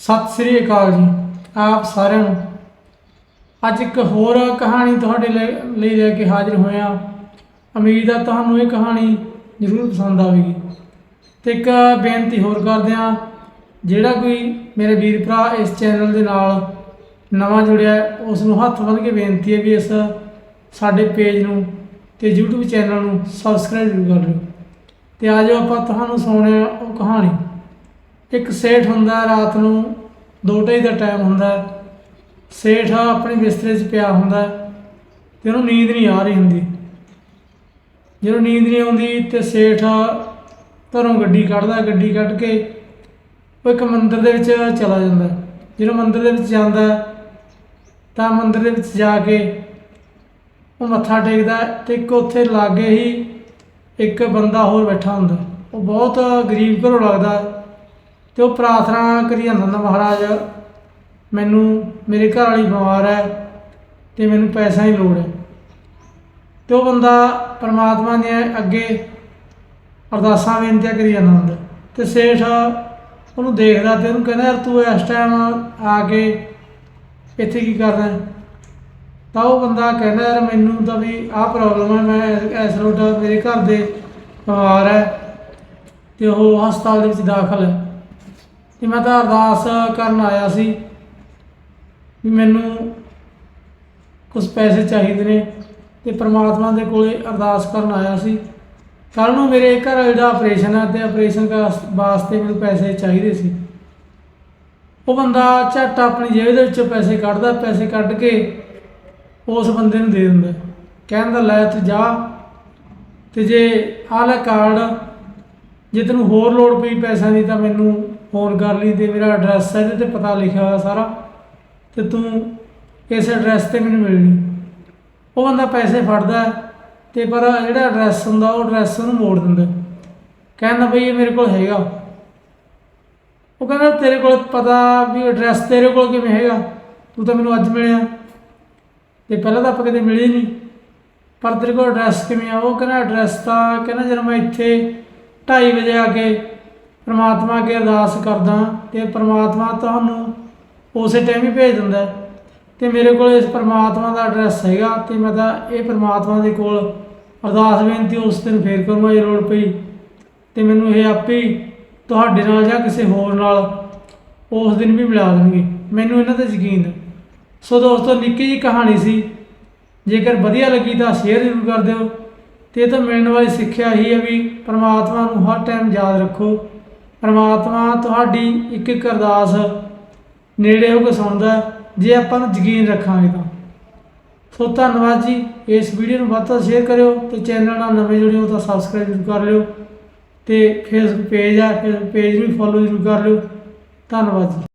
ਸਤਿ ਸ੍ਰੀ ਅਕਾਲ ਜੀ, ਆਪ ਸਾਰਿਆਂ ਨੂੰ। ਅੱਜ ਇੱਕ ਹੋਰ ਕਹਾਣੀ ਤੁਹਾਡੇ ਲੈ- ਲਈ ਲੈ ਕੇ ਹਾਜ਼ਰ ਹੋਇਆ। ਉਮੀਦ ਆ ਤੁਹਾਨੂੰ ਇਹ ਕਹਾਣੀ ਜ਼ਰੂਰ ਪਸੰਦ ਆਵੇਗੀ। ਤੇ ਇੱਕ ਬੇਨਤੀ ਹੋਰ ਕਰਦੇ ਹਾਂ, ਜਿਹੜਾ ਕੋਈ ਮੇਰੇ ਵੀਰ ਭਰਾ ਇਸ ਚੈਨਲ ਦੇ ਨਾਲ ਨਵਾਂ ਜੁੜਿਆ ਉਸ ਨੂੰ ਹੱਥ ਬੰਨ੍ਹ ਕੇ ਬੇਨਤੀ ਹੈ ਵੀ ਇਸ ਸਾਡੇ ਪੇਜ ਨੂੰ ਤੇ YouTube ਚੈਨਲ ਨੂੰ ਸਬਸਕ੍ਰਾਈਬ ਜ਼ਰੂਰ ਕਰ ਲਿਓ। ਤੇ ਆਜੋ ਆਪਾਂ ਤੁਹਾਨੂੰ ਸੁਣਾਉਂਦੇ ਹਾਂ ਉਹ ਕਹਾਣੀ। ਇੱਕ ਸੇਠ ਹੁੰਦਾ ਰਾਤ ਨੂੰ ਦੋ ਢਾਈ ਦਾ ਟਾਈਮ ਹੁੰਦਾ। ਸੇਠ ਆਪਣੇ ਬਿਸਤਰੇ 'ਚ ਪਿਆ ਹੁੰਦਾ ਹੈ ਤੇ ਉਹਨੂੰ ਨੀਂਦ ਨਹੀਂ ਆ ਰਹੀ ਹੁੰਦੀ। ਜਦੋਂ ਨੀਂਦ ਨਹੀਂ ਆਉਂਦੀ ਤੇ ਸੇਠ ਘਰੋਂ ਗੱਡੀ ਕੱਢਦਾ, ਗੱਡੀ ਕੱਢ ਕੇ ਉਹ ਇੱਕ ਮੰਦਿਰ ਦੇ ਵਿੱਚ ਚਲਾ ਜਾਂਦਾ। ਜਦੋਂ ਮੰਦਿਰ ਦੇ ਵਿੱਚ ਜਾਂਦਾ ਤਾਂ ਮੰਦਿਰ ਦੇ ਵਿੱਚ ਜਾ ਕੇ ਉਹ ਮੱਥਾ ਟੇਕਦਾ ਹੈ ਤੇ ਇੱਕ ਉੱਥੇ ਲਾਗੇ ਹੀ ਇੱਕ ਬੰਦਾ ਹੋਰ ਬੈਠਾ ਹੁੰਦਾ। ਉਹ ਬਹੁਤ ਗਰੀਬ ਘਰੋਂ ਲੱਗਦਾ। ਤੇ ਉਹ ਪ੍ਰਾਰਥਨਾ ਕਰੀ ਜਾਂਦਾ ਹੁੰਦਾ ਮਹਾਰਾਜ, ਮੈਨੂੰ ਮੇਰੇ ਘਰ ਵਾਲੀ ਬਿਮਾਰ ਹੈ ਤੇ ਮੈਨੂੰ ਪੈਸਾ ਦੀ ਲੋੜ ਹੈ। ਤੇ ਉਹ ਬੰਦਾ ਪਰਮਾਤਮਾ ਦੇ ਅੱਗੇ ਅਰਦਾਸਾਂ, ਬੇਨਤੀਆਂ ਕਰੀ ਜਾਂਦਾ ਹੁੰਦਾ। ਤੇ ਸੇਠ ਉਹਨੂੰ ਦੇਖਦਾ ਤੇ ਉਹਨੂੰ ਕਹਿੰਦਾ, ਯਾਰ ਤੂੰ ਇਸ ਟਾਈਮ ਆ ਕੇ ਇੱਥੇ ਕੀ ਕਰਦਾ ਤਾਂ ਉਹ ਬੰਦਾ ਕਹਿੰਦਾ, ਯਾਰ ਮੈਨੂੰ ਤਾਂ ਵੀ ਆਹ ਪ੍ਰੋਬਲਮ ਹੈ, ਮੈਂ ਇਸ ਰੋਡ ਮੇਰੇ ਘਰ ਦੇ ਬਿਮਾਰ ਹੈ ਤੇ ਉਹ ਹਸਪਤਾਲ ਦੇ ਵਿੱਚ ਦਾਖਲ ਹੈ। ਤੇ ਮੈਂ ਤਾਂ ਅਰਦਾਸ ਕਰਨ ਆਇਆ ਸੀ ਵੀ ਮੈਨੂੰ ਕੁਝ ਪੈਸੇ ਚਾਹੀਦੇ ਨੇ ਤੇ ਪ੍ਰਮਾਤਮਾ ਦੇ ਕੋਲੇ ਅਰਦਾਸ ਕਰਨ ਆਇਆ ਸੀ। ਕੱਲ ਨੂੰ ਮੇਰੇ ਘਰ ਜਿਹੜਾ ਆਪਰੇਸ਼ਨ ਹੈ ਤੇ ਆਪਰੇਸ਼ਨ ਵਾਸਤੇ ਮੈਨੂੰ ਪੈਸੇ ਚਾਹੀਦੇ ਸੀ। ਉਹ ਬੰਦਾ ਝੱਟ ਆਪਣੀ ਜੇਬ ਦੇ ਵਿੱਚੋਂ ਪੈਸੇ ਕੱਢਦਾ, ਪੈਸੇ ਕੱਢ ਕੇ ਉਸ ਬੰਦੇ ਨੂੰ ਦੇ ਦਿੰਦਾ। ਕਹਿੰਦਾ, ਲੈ ਤੂੰ ਜਾ ਤੇ ਜੇ ਆਹ ਲੈ ਕਾਰਡ ਜੇ ਤੈਨੂੰ ਹੋਰ ਲੋੜ ਪਈ ਪੈਸਿਆਂ ਦੀ ਤਾਂ ਮੈਨੂੰ ਫੋਨ ਕਰ ਲਈ ਤੇ ਮੇਰਾ ਐਡਰੈਸ ਹੈ ਇਹਦੇ ਤੇ ਪਤਾ ਲਿਖਿਆ ਹੋਇਆ ਸਾਰਾ ਤੇ ਤੂੰ ਇਸ ਐਡਰੈਸ ਤੇ ਮੈਨੂੰ ਮਿਲਣੀ ਉਹ ਬੰਦਾ ਪੈਸੇ ਫੜਦਾ ਹੈ ਤੇ ਪਰ ਜਿਹੜਾ ਐਡਰੈਸ ਹੁੰਦਾ ਉਹ ਐਡਰੈਸ ਨੂੰ ਮੋੜ ਦਿੰਦਾ ਕਹਿੰਦਾ ਬਈ ਇਹ ਮੇਰੇ ਕੋਲ ਹੈਗਾ। ਉਹ ਕਹਿੰਦਾ ਤੇਰੇ ਕੋਲ ਪਤਾ ਵੀ ਐਡਰੈਸ ਤੇਰੇ ਕੋਲ ਕਿਵੇਂ ਹੈਗਾ? ਤੂੰ ਤਾਂ ਮੈਨੂੰ ਅੱਜ ਮਿਲਿਆ। ਤੇ ਪਹਿਲਾਂ ਤਾਂ ਆਪਾਂ ਕਦੇ ਮਿਲੇ ਨਹੀਂ। ਪਰ ਤੇਰੇ ਕੋਲ ਐਡਰੈਸ ਕਿਵੇਂ ਆ? ਉਹ ਕਹਿੰਦਾ ਐਡਰੈਸ ਤਾਂ ਕਹਿੰਦਾ ਜਦੋਂ ਮੈਂ ਇੱਥੇ 2:30 ਵਜੇ ਆ ਕੇ ਪ੍ਰਮਾਤਮਾ ਅੱਗੇ ਅਰਦਾਸ ਕਰਦਾ ਤੇ ਪ੍ਰਮਾਤਮਾ ਤੁਹਾਨੂੰ ਉਸੇ ਟਾਈਮ ਹੀ ਭੇਜ ਦਿੰਦਾ ਹੈ। ਤੇ ਮੇਰੇ ਕੋਲ ਇਸ ਪ੍ਰਮਾਤਮਾ ਦਾ ਐਡਰੈਸ ਹੈਗਾ ਤੇ ਮੈਂ ਤਾਂ ਇਹ ਪ੍ਰਮਾਤਮਾ ਦੇ ਕੋਲ ਅਰਦਾਸ ਬੇਨਤੀ ਉਸ ਦਿਨ ਫੇਰ ਕਰੂੰਗਾ ਜੇ ਲੋੜ ਪਈ ਤੇ ਮੈਨੂੰ ਇਹ ਆਪੇ ਹੀ ਤੁਹਾਡੇ ਨਾਲ ਜਾਂ ਕਿਸੇ ਹੋਰ ਨਾਲ ਉਸ ਦਿਨ ਵੀ ਮਿਲਾ ਦੇਣਗੇ। ਮੈਨੂੰ ਇਹਨਾਂ ਤੇ ਯਕੀਨ ਹੈ। ਸੋ ਦੋਸਤੋ, ਨਿੱਕੀ ਜੀ ਕਹਾਣੀ ਸੀ। ਜੇਕਰ ਵਧੀਆ ਲੱਗੀ ਤਾਂ ਸ਼ੇਅਰ ਜ਼ਰੂਰ ਕਰ ਦਿਓ ਤੇ ਇਹ ਤਾਂ ਮਿਲਣ ਵਾਲੀ ਸਿੱਖਿਆ ਹੀ ਹੈ ਵੀ ਪਰਮਾਤਮਾ ਨੂੰ ਹਰ ਟਾਈਮ ਯਾਦ ਰੱਖੋ। ਪਰਮਾਤਮਾ ਤੁਹਾਡੀ ਇੱਕ ਇੱਕ ਅਰਦਾਸ ਨੇੜੇ ਹੋ ਕੇ ਸੁਣਦਾ ਜੇ ਆਪਾਂ ਨੂੰ ਯਕੀਨ ਰੱਖਾਂਗੇ ਤਾਂ। ਸੋ ਧੰਨਵਾਦ ਜੀ, ਇਸ ਵੀਡੀਓ ਨੂੰ ਵੱਧ ਤੋਂ ਸ਼ੇਅਰ ਕਰਿਓ ਤੇ ਚੈਨਲ ਨਾਲ ਨਵੇਂ ਜੁੜੇ ਹੋ ਤਾਂ ਸਬਸਕ੍ਰਾਈਬ ਜ਼ਰੂਰ ਕਰ ਲਿਓ ਤੇ ਫੇਸਬੁੱਕ ਪੇਜ ਆ ਫੇਸਬੁੱਕ ਪੇਜ ਨੂੰ ਫੋਲੋ ਜ਼ਰੂਰ ਕਰ ਲਿਓ। ਧੰਨਵਾਦ ਜੀ।